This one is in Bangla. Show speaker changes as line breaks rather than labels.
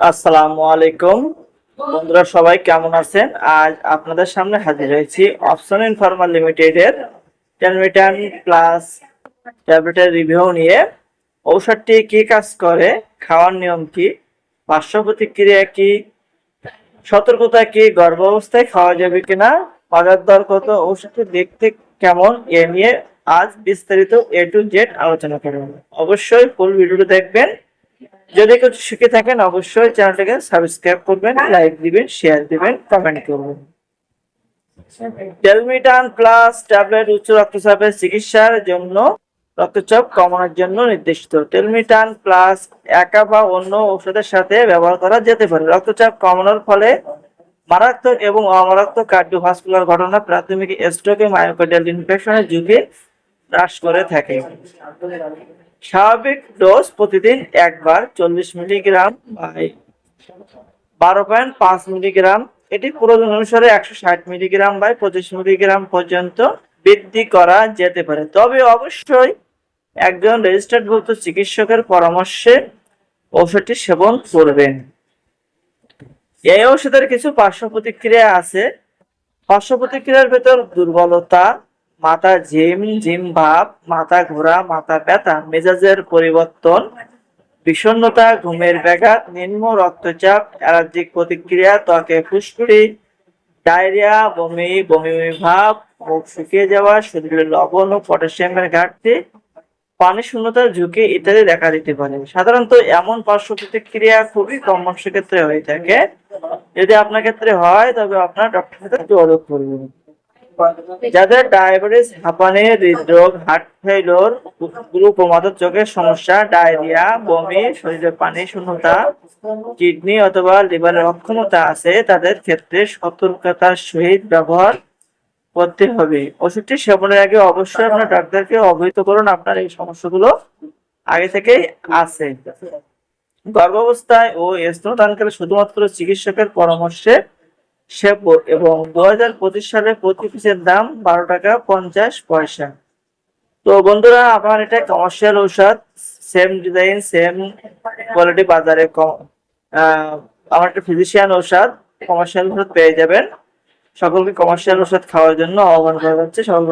আসসালামু আলাইকুম। বন্ধুরা সবাই কেমন আছেন? আজ আপনাদের সামনে হাজির হয়েছি অপশন ইনফার্মার লিমিটেডের টেলমিটান প্লাস ট্যাবলেটের রিভিউ নিয়ে। ঔষধটি কি কাজ করে? খাওয়ার নিয়ম কি? পার্শ্ব প্রতিক্রিয়া কি? সতর্কতা কি? গর্ভ অবস্থায় খাওয়া যাবে কিনা? বাজার দর কত? ঔষধটি দেখতে কেমন? এ নিয়ে আজ বিস্তারিত এ টু জেড আলোচনা করব। অবশ্যই ফুল ভিডিওটি দেখবেন। যদি কিছু শিখে থাকেন, অবশ্যই চ্যানেলটাকে সাবস্ক্রাইব করবেন লাইক দিবেন শেয়ার দিবেন কমেন্ট করবেন। টেলমিটান প্লাস ট্যাবলেট উচ্চ রক্তচাপের চিকিৎসার জন্য রক্তচাপ কমানোর জন্য নির্দিষ্ট টেলমিটান প্লাস একা বা অন্য ঔষধের সাথে ব্যবহার করা যেতে পারে। রক্তচাপ কমানোর ফলে মারাত্মক এবং অমারাত্মক কার্ডিওভাস্কুলার ঘটনা, প্রাথমিক স্ট্রোকে মায়োকার্ডিয়াল ইনফেকশনের ঝুঁকি হ্রাস করে থাকে। স্বাভাবিক ডোজ প্রতিদিন একবার চল্লিশ মিলিগ্রাম বাই বারো পয়েন্ট পাঁচ মিলিগ্রাম এটি প্রয়োজন অনুসারে একশো ষাট মিলিগ্রাম বাই পঁচিশ মিলিগ্রাম পর্যন্ত বৃদ্ধি করা যেতে পারে। তবে অবশ্যই একজন রেজিস্টার্ড ভুক্ত চিকিৎসকের পরামর্শে ঔষধটি সেবন করবেন। এই ঔষধের কিছু পার্শ্ব প্রতিক্রিয়া আছে। পার্শ্ব প্রতিক্রিয়ার ভেতর দুর্বলতা মাথা ঝিম ঝিম ভাব, মাথা ঘোরা, মাথা ব্যথা, মেজাজের পরিবর্তন, বিষণ্ণতা, ঘুমের ব্যাঘাত, নিম্ন রক্তচাপ, অ্যালার্জিক প্রতিক্রিয়া, ত্বকে ফুসকুড়ি ডায়রিয়া, বমি বমি ভাব, মুখ শুকিয়ে যাওয়া, শরীরে লবণ ও পটাশিয়ামের ঘাটতি, পানি শূন্যতার ঝুঁকি ইত্যাদি দেখা দিতে পারে। সাধারণত এমন পার্শ্ব প্রতিক্রিয়া খুবই কম মানুষের ক্ষেত্রে হয়ে থাকে। যদি আপনার ক্ষেত্রে হয়, তবে আপনার ডক্টরের সাথে যোগাযোগ করবেন যাদের ডায়াবেটিস, হাঁপানি, হৃদরোগ, হার্ট ফেইলর গ্রুপ মাথার চোখের সমস্যা, ডায়রিয়া, বমি শরীরে পানি শূন্যতা, কিডনি অথবা লিভারের অক্ষমতা আছে, তাদের ক্ষেত্রে সতর্কতার সহিত ব্যবহার করতে হবে। ওষুধটি সেবনের আগে অবশ্যই আপনার ডাক্তারকে অবহিত করুন, আপনার এই সমস্যাগুলো আগে থেকেই আছে। গর্ভাবস্থায় ও স্তনদানকালে শুধুমাত্র চিকিৎসকের পরামর্শে সেব্য এবং দু হাজার পঁচিশ সালে প্রতি পিসের দাম বারো টাকা পঞ্চাশ পয়সা। তো বন্ধুরা, আমার এটা কমার্শিয়াল ঔষধ সেম ডিজাইন সেম কোয়ালিটি বাজারে আমার একটা ফিজিশিয়ান ঔষধ কমার্শিয়াল ওষুধ পেয়ে যাবেন। সকলকে কমার্শিয়াল ওষুধ খাওয়ার জন্য আহ্বান করা হচ্ছে। সকল